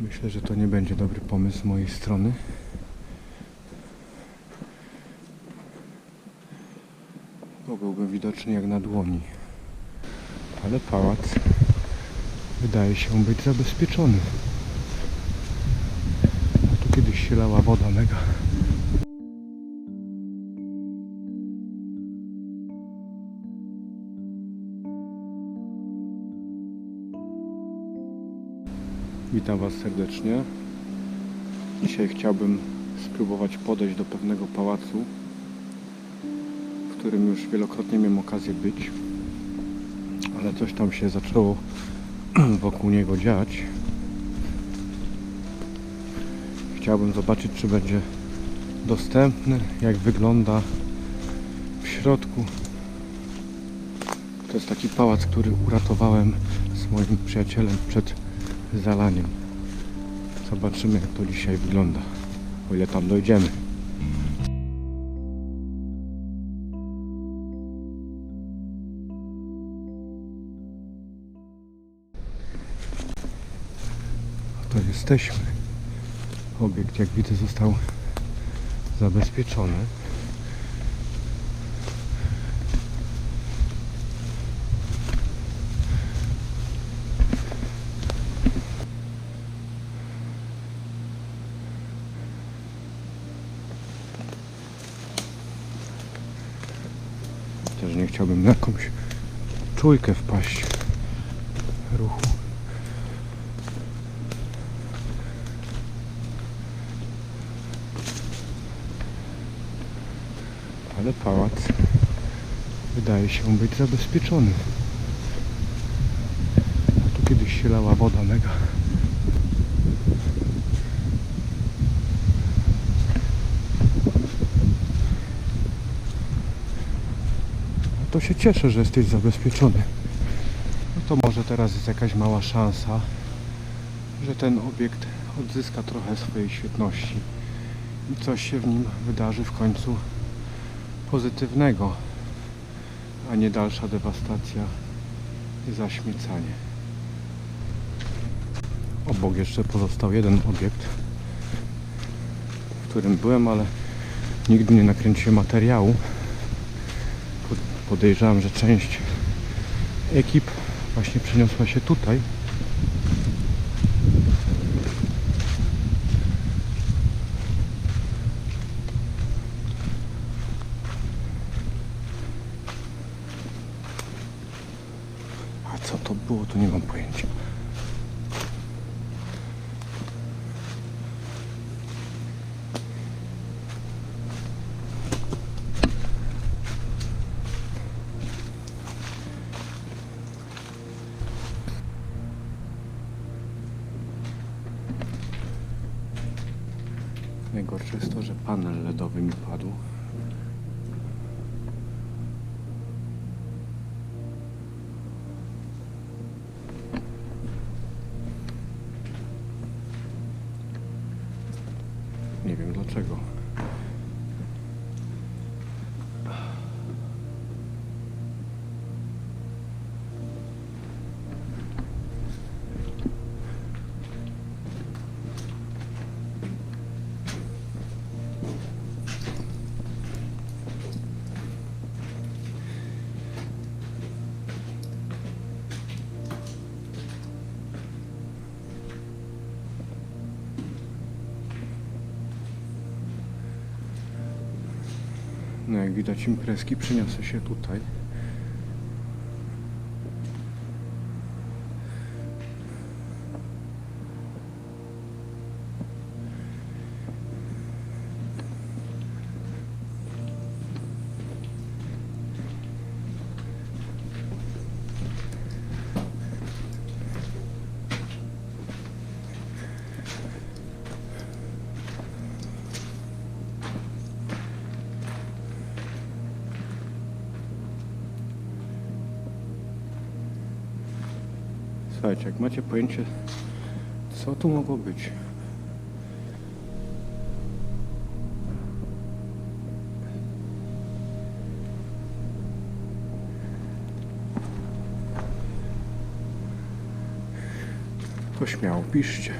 Myślę, że to nie będzie dobry pomysł z mojej strony. Bo byłbym widoczny jak na dłoni. Ale pałac wydaje się być zabezpieczony. A tu kiedyś się lała woda mega. Witam Was serdecznie. Dzisiaj chciałbym spróbować podejść do pewnego pałacu, w którym już wielokrotnie miałem okazję być, ale coś tam się zaczęło wokół niego dziać. Chciałbym zobaczyć, czy będzie dostępny, jak wygląda w środku. To jest taki pałac, który uratowałem z moim przyjacielem przed zalaniem. Zobaczymy jak to dzisiaj wygląda, o ile tam dojdziemy. To jesteśmy. Obiekt jak widzę został zabezpieczony. Też nie chciałbym na jakąś czujkę wpaść ruchu. Ale pałac wydaje się być zabezpieczony. Tu kiedyś się lała woda mega. No to się cieszę, że jesteś zabezpieczony. No to może teraz jest jakaś mała szansa, że ten obiekt odzyska trochę swojej świetności i coś się w nim wydarzy w końcu pozytywnego, a nie dalsza dewastacja i zaśmiecanie. Obok jeszcze pozostał jeden obiekt, w którym byłem, ale nigdy nie nakręciłem materiału. Pod- Podejrzewam, że część ekip właśnie przeniosła się tutaj. A co to było, to nie mam pojęcia. Najgorsze jest to, że panel LEDowy mi padł. Nie wiem dlaczego. No jak widać imprezki przeniosę się tutaj. Słuchajcie, jak macie pojęcie, co tu mogło być? To śmiało piszcie.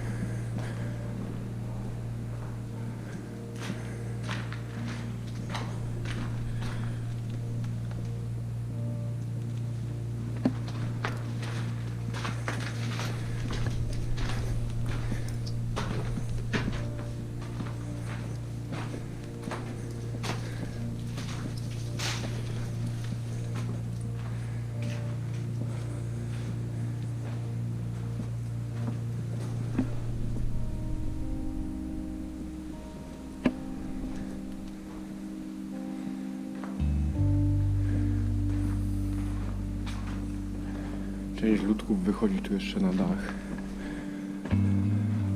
Część ludków wychodzi tu jeszcze na dach.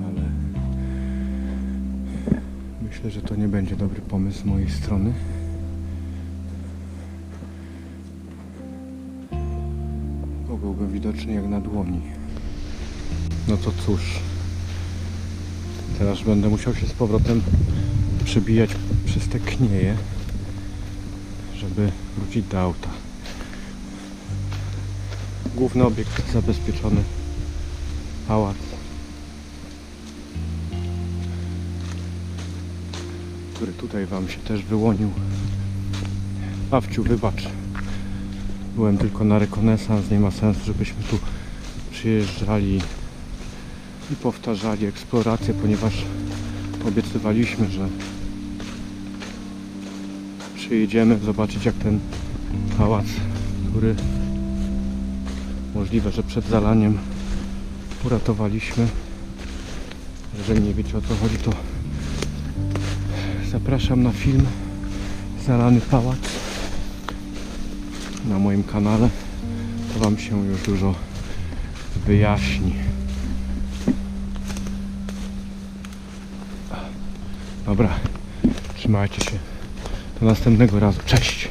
Ale myślę, że to nie będzie dobry pomysł z mojej strony. Bo byłbym widoczny jak na dłoni. No to cóż. Teraz będę musiał się z powrotem przebijać przez te knieje, żeby wrócić do auta. Główny obiekt zabezpieczony. Pałac. Który tutaj Wam się też wyłonił. Pawciu, wybacz. Byłem tylko na rekonesans, nie ma sensu, żebyśmy tu przyjeżdżali i powtarzali eksplorację, ponieważ obiecywaliśmy, że przyjedziemy zobaczyć jak ten pałac, który możliwe, że przed zalaniem uratowaliśmy. Jeżeli nie wiecie o co chodzi, to zapraszam na film Zalany Pałac na moim kanale. To Wam się już dużo wyjaśni. Dobra, trzymajcie się. Do następnego razu. Cześć!